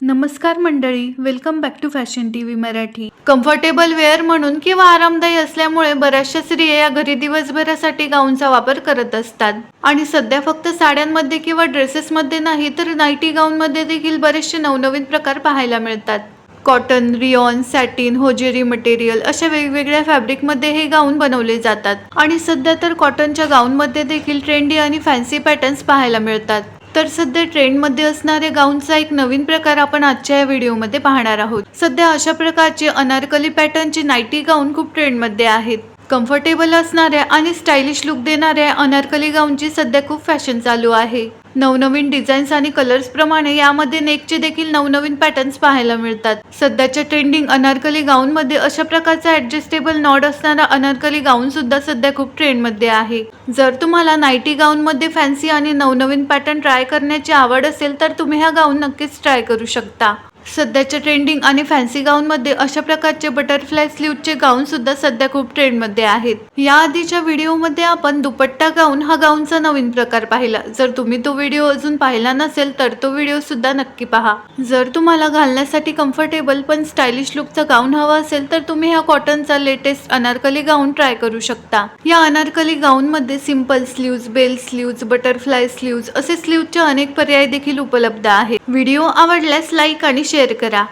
नमस्कार मंडळी welcome back to fashion T V Marathi. Comfortable wear म्हणून किंवा आरामदायी असल्यामुळे बऱ्याचशा स्त्रिया या घरी दिवसभरासाठी गाऊनचा वापर करत असतात. आणि सध्या फक्त साड्यांमध्ये किंवा ड्रेसेसमध्ये नाही तर नाईटी गाऊनमध्ये देखील बरेचसे नवनवीन प्रकार पाहायला मिळतात. Cotton rayon satin hosiery material अशा वेगवेगळ्या फॅब्रिकमध्ये हे गाऊन बनवले जातात. आणि सध्या तर कॉटनच्या गाऊनमध्ये देखील ट्रेंडी आणि फॅन्सी पॅटर्न्स पाहायला मिळतात. तर सध्या ट्रेंडमध्ये असणारे गाऊनचा एक नवीन प्रकार आपण आजच्या या व्हिडिओमध्ये पाहणार आहोत. सध्या अशा प्रकारचे अनारकली पॅटर्नचे नाईटी गाऊन खूप ट्रेंडमध्ये आहेत. कम्फर्टेबल असणाऱ्या आणि स्टायलिश लुक देणाऱ्या अनारकली गाऊनची सध्या खूप फॅशन चालू आहे. नवनवीन डिझाईन्स आणि कलर्स प्रमाणे यामध्ये नेकचे देखील नवनवीन पॅटर्न्स पाहायला मिळतात. सध्याच्या ट्रेंडिंग अनारकली गाऊन मध्ये अशा प्रकारचा ऍडजस्टेबल नॉड असणारा अनारकली गाऊन सुद्धा सध्या खूप ट्रेंडमध्ये आहे. जर तुम्हाला नाईटी गाऊन मध्ये फॅन्सी आणि नवनवीन पॅटर्न ट्राय करण्याची आवड असेल तर तुम्ही हा गाऊन नक्कीच ट्राय करू शकता. सध्याच्या ट्रेंडिंग आणि फॅन्सी गाऊनमध्ये अशा प्रकारचे बटरफ्लाय स्लीवचे गाऊन सुद्धा सध्या खूप ट्रेंडमध्ये आहेत. या आधीच्या व्हिडिओमध्ये आपण दुपट्टा गाऊन हा गाऊनचा नवीन प्रकार पाहिला. जर तुम्ही तो व्हिडिओ अजून पाहिला नसेल तर तो व्हिडिओ सुद्धा नक्की पहा. जर तुम्हाला घालण्यासाठी कम्फर्टेबल पण स्टायलिश लुकचा गाऊन हवा असेल तर तुम्ही हा कॉटनचा लेटेस्ट अनारकली गाऊन ट्राय करू शकता. या अनारकली गाऊन मध्ये simple sleeves bell sleeves butterfly sleeves असे स्लीव्जचे अनेक पर्याय देखील उपलब्ध आहेत. व्हिडिओ आवडल्यास लाईक आणि शेअर करा.